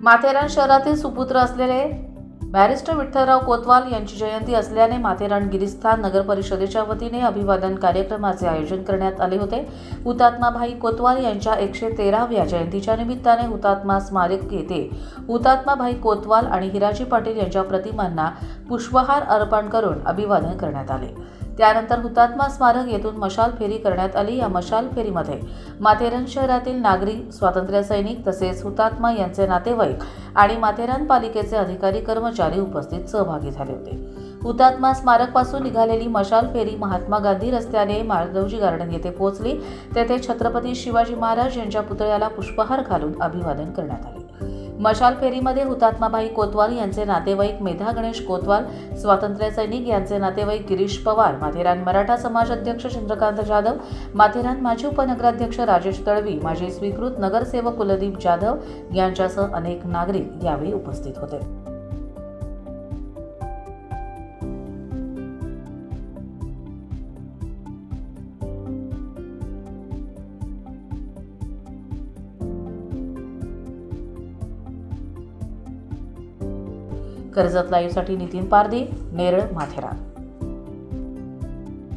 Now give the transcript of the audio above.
माथेरान शहरातील सुपुत्र असलेले बॅरिस्टर विठ्ठलराव कोतवाल यांची जयंती असल्याने माथेरान गिरिस्थान नगर परिषदेच्या वतीने अभिवादन कार्यक्रमाचे आयोजन करण्यात आले होते. हुतात्माभाई कोतवाल यांच्या एकशे तेराव्या जयंतीच्या निमित्ताने हुतात्मा स्मारक येथे हुतात्माभाई कोतवाल आणि हिराजी पाटील यांच्या प्रतिमांना पुष्पहार अर्पण करून अभिवादन करण्यात आले. त्यानंतर हुतात्मा स्मारक येथून मशाल फेरी करण्यात आली. या मशाल फेरीमध्ये माथेरान शहरातील नागरिक स्वातंत्र्य सैनिक तसेच हुतात्मा यांचे नातेवाईक आणि माथेरान पालिकेचे अधिकारी कर्मचारी उपस्थित सहभागी झाले होते. हुतात्मा स्मारकपासून निघालेली मशाल फेरी महात्मा गांधी रस्त्याने माळदवजी गार्डन येथे पोहोचली. तेथे छत्रपती शिवाजी महाराज यांच्या पुतळ्याला पुष्पहार घालून अभिवादन करण्यात आले. मशाल फेरीमध्ये हुतात्माबाई कोतवाल यांचे नातेवाईक मेधा गणेश कोतवाल स्वातंत्र्य सैनिक यांचे नातेवाईक गिरीश पवार माथेरान मराठा समाज अध्यक्ष चंद्रकांत जाधव माथेरान माजी उपनगराध्यक्ष राजेश तळवी माजी स्वीकृत नगरसेवक कुलदीप जाधव यांच्यासह अनेक नागरिक यावेळी उपस्थित होते. कर्जत लाईव्हसाठी नितीन पारदी नेरळ माथेरान.